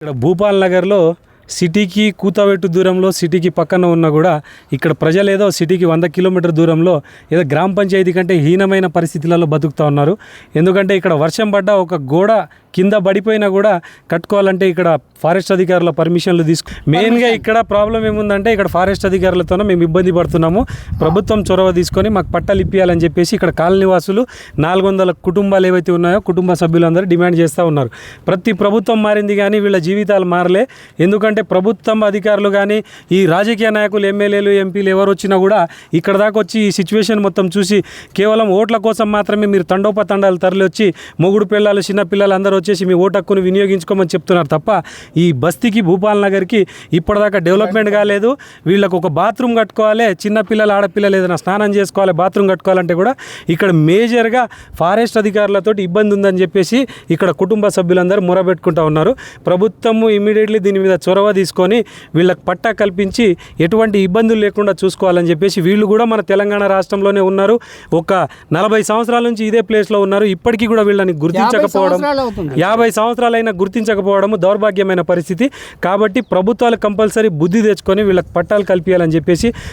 ఇక్కడ భూపాల్ నగర్లో సిటీకి కూతవెట్టు దూరంలో సిటీకి పక్కన ఉన్నా కూడా ఇక్కడ ప్రజలు ఏదో సిటీకి వంద కిలోమీటర్ దూరంలో ఏదో గ్రామ పంచాయతీ కంటే హీనమైన పరిస్థితులలో బతుకుతూ ఉన్నారు. ఎందుకంటే ఇక్కడ వర్షం పడ్డ ఒక గోడ కింద పడిపోయినా కూడా కట్టుకోవాలంటే ఇక్కడ ఫారెస్ట్ అధికారుల పర్మిషన్లు తీసుకు మెయిన్గా ఇక్కడ ప్రాబ్లం ఏముందంటే ఇక్కడ ఫారెస్ట్ అధికారులతోనే మేము ఇబ్బంది పడుతున్నాము. ప్రభుత్వం చొరవ తీసుకొని మాకు పట్టాలు ఇప్పించాలని చెప్పేసి ఇక్కడ కాలనీ వాసులు నాలుగు వందల కుటుంబాలు ఏవైతే ఉన్నాయో కుటుంబ సభ్యులందరూ డిమాండ్ చేస్తూ ఉన్నారు. ప్రతి ప్రభుత్వం మారింది కానీ వీళ్ళ జీవితాలు మారలే. ఎందుకంటే ప్రభుత్వం అధికారులు కానీ ఈ రాజకీయ నాయకులు ఎమ్మెల్యేలు ఎంపీలు ఎవరు వచ్చినా కూడా ఇక్కడ దాకా వచ్చి ఈ సిచ్యువేషన్ మొత్తం చూసి కేవలం ఓట్ల కోసం మాత్రమే మీరు తండోపతండాలు తరలి వచ్చి మొగుడు పిల్లలు చిన్న పిల్లలు అందరూ వచ్చేసి మీ ఓటు హక్కును వినియోగించుకోమని చెప్తున్నారు తప్ప ఈ బస్తీకి భూపాల్ నగర్కి ఇప్పటిదాకా డెవలప్మెంట్ కాలేదు. వీళ్ళకు ఒక బాత్రూమ్ కట్టుకోవాలి చిన్నపిల్లలు ఆడపిల్లలు ఏదైనా స్నానం చేసుకోవాలి బాత్రూమ్ కట్టుకోవాలంటే కూడా ఇక్కడ మేజర్గా ఫారెస్ట్ అధికారులతో ఇబ్బంది ఉందని చెప్పేసి ఇక్కడ కుటుంబ సభ్యులందరూ మొరబెట్టుకుంటా ఉన్నారు. ప్రభుత్వము ఇమీడియట్లీ దీని మీద చొరవ తీసుకొని వీళ్ళకి పట్టా కల్పించి ఎటువంటి ఇబ్బందులు లేకుండా చూసుకోవాలని చెప్పేసి వీళ్ళు కూడా మన తెలంగాణ రాష్ట్రంలోనే ఉన్నారు. ఒక నలభై సంవత్సరాల నుంచి ఇదే ప్లేస్లో ఉన్నారు. ఇప్పటికీ కూడా వీళ్ళని గుర్తించకపోవడం యాభై సంవత్సరాలైనా గుర్తించకపోవడం దౌర్భాగ్యమైన పరిస్థితి. కాబట్టి ప్రభుత్వాలు కంపల్సరీ బుద్ధి తెచ్చుకొని వీళ్ళకి పట్టాలు కల్పించాలని చెప్పేసి